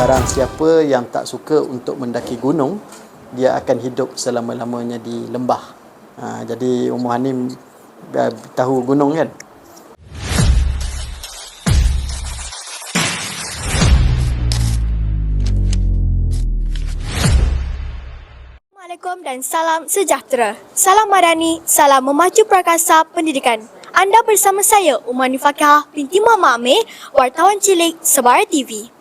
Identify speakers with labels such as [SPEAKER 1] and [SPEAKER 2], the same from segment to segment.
[SPEAKER 1] barang siapa yang tak suka untuk mendaki gunung dia akan hidup selama-lamanya di lembah ha, jadi Ummu Hanim uh, tahu gunung kan
[SPEAKER 2] Assalamualaikum dan salam sejahtera. Salam Madani, salam memacu prakasa pendidikan. Anda bersama saya, Umar Nifakah binti Muhammad Amir, wartawan cilik Sebara TV.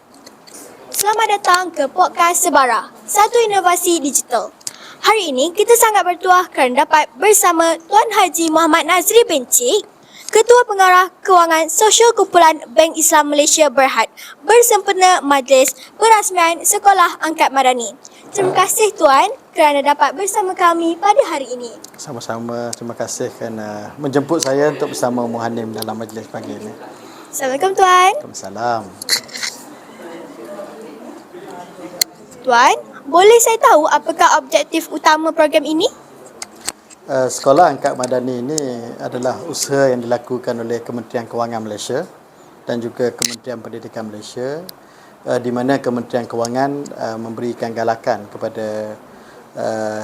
[SPEAKER 2] Selamat datang ke podcast Sebara, satu inovasi digital. Hari ini kita sangat bertuah kerana dapat bersama Tuan Haji Muhammad Nazri Bencik, Ketua Pengarah Kewangan Sosial Kumpulan Bank Islam Malaysia Berhad bersempena Majlis Perasmian Sekolah Angkat Madani. Terima kasih Tuan kerana dapat bersama kami pada hari ini.
[SPEAKER 1] sama-sama terima kasih kerana menjemput saya untuk bersama Ummu Hanim dalam majlis pagi ini
[SPEAKER 2] Assalamualaikum Tuan.
[SPEAKER 1] Waalaikumsalam
[SPEAKER 2] Tuan, boleh saya tahu apakah objektif utama program ini?
[SPEAKER 1] Uh, Sekolah Angkat Madani ini adalah usaha yang dilakukan oleh Kementerian Kewangan Malaysia dan juga Kementerian Pendidikan Malaysia uh, di mana Kementerian Kewangan uh, memberikan galakan kepada uh,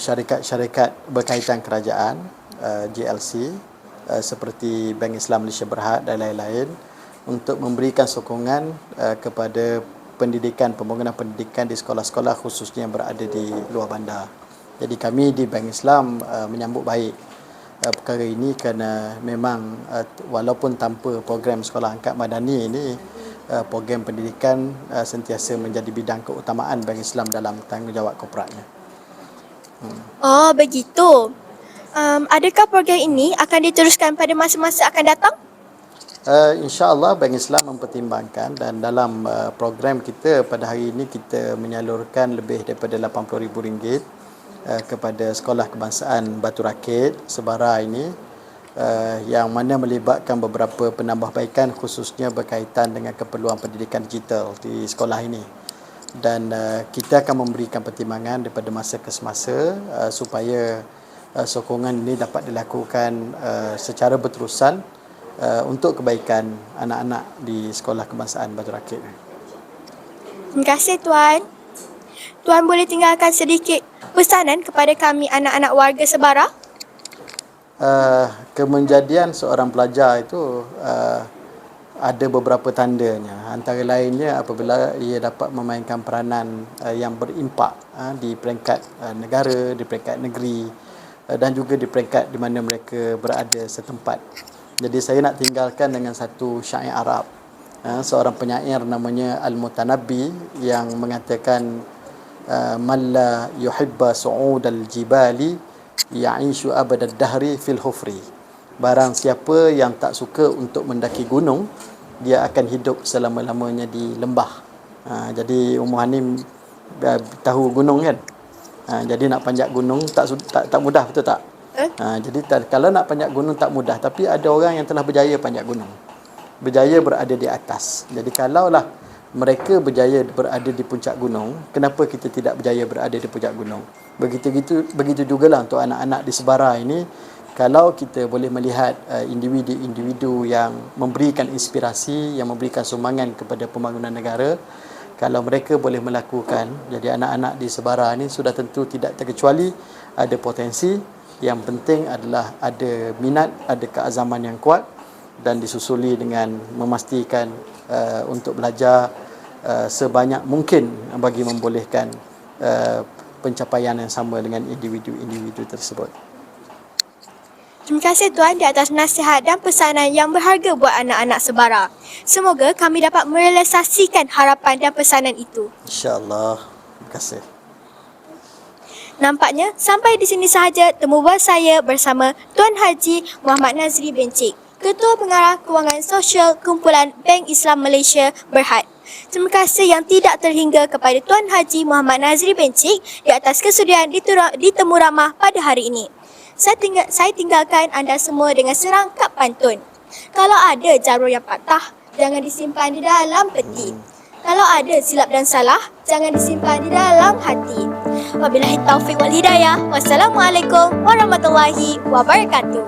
[SPEAKER 1] syarikat-syarikat berkaitan kerajaan uh, GLC uh, seperti Bank Islam Malaysia Berhad dan lain-lain untuk memberikan sokongan uh, kepada pendidikan pembangunan pendidikan di sekolah-sekolah khususnya yang berada di luar bandar. Jadi kami di Bank Islam uh, menyambut baik uh, perkara ini kerana memang uh, walaupun tanpa program sekolah angkat madani ini uh, program pendidikan uh, sentiasa menjadi bidang keutamaan Bank Islam dalam tanggungjawab korporatnya.
[SPEAKER 2] Oh, begitu. Um, adakah program ini akan diteruskan pada masa-masa akan datang?
[SPEAKER 1] Uh, InsyaAllah Bank Islam mempertimbangkan dan dalam uh, program kita pada hari ini kita menyalurkan lebih daripada RM80,000 uh, kepada Sekolah Kebangsaan Batu Rakit Sebara ini uh, yang mana melibatkan beberapa penambahbaikan khususnya berkaitan dengan keperluan pendidikan digital di sekolah ini. Dan uh, kita akan memberikan pertimbangan daripada masa ke semasa uh, supaya uh, sokongan ini dapat dilakukan uh, secara berterusan uh, untuk kebaikan anak-anak di Sekolah Kebangsaan Batu Rakit.
[SPEAKER 2] Terima kasih Tuan. Tuan boleh tinggalkan sedikit pesanan kepada kami anak-anak warga Sebara?
[SPEAKER 1] Uh, kemenjadian seorang pelajar itu uh, ada beberapa tandanya. Antara lainnya apabila ia dapat memainkan peranan uh, yang berimpak uh, di peringkat uh, negara, di peringkat negeri uh, dan juga di peringkat di mana mereka berada setempat. Jadi saya nak tinggalkan dengan satu syair Arab. Uh, seorang penyair namanya Al-Mutanabbi yang mengatakan uh, man la yuhibba su'ud al-jibali ya'ishu abad ad-dahri fil hufri. Barang siapa yang tak suka untuk mendaki gunung, dia akan hidup selama-lamanya di lembah. Ha, jadi Ummu Hanim uh, tahu gunung kan? Ha, jadi nak panjat gunung tak tak, tak mudah betul tak?
[SPEAKER 2] Eh?
[SPEAKER 1] Ha, jadi kalau nak panjat gunung tak mudah tapi ada orang yang telah berjaya panjat gunung. Berjaya berada di atas. Jadi kalaulah mereka berjaya berada di puncak gunung, kenapa kita tidak berjaya berada di puncak gunung? Begitu gitu begitu jugalah untuk anak-anak di Sebara ini kalau kita boleh melihat uh, individu-individu yang memberikan inspirasi, yang memberikan sumbangan kepada pembangunan negara, kalau mereka boleh melakukan, jadi anak-anak di Sebara ini sudah tentu tidak terkecuali ada potensi, yang penting adalah ada minat, ada keazaman yang kuat dan disusuli dengan memastikan uh, untuk belajar uh, sebanyak mungkin bagi membolehkan uh, pencapaian yang sama dengan individu-individu tersebut.
[SPEAKER 2] Terima kasih Tuan di atas nasihat dan pesanan yang berharga buat anak-anak Sebara. Semoga kami dapat merealisasikan harapan dan pesanan itu.
[SPEAKER 1] InsyaAllah. Terima kasih.
[SPEAKER 2] Nampaknya sampai di sini sahaja temu bual saya bersama Tuan Haji Muhammad Nazri Bencik, Ketua Pengarah Kewangan Sosial Kumpulan Bank Islam Malaysia Berhad. Terima kasih yang tidak terhingga kepada Tuan Haji Muhammad Nazri Bencik di atas kesudian ditemu ramah pada hari ini. Saya, tinggal, saya tinggalkan anda semua dengan serangkap pantun. Kalau ada jarum yang patah, jangan disimpan di dalam peti. Kalau ada silap dan salah, jangan disimpan di dalam hati. Wabillahi taufiq wal hidayah. Wassalamualaikum warahmatullahi wabarakatuh.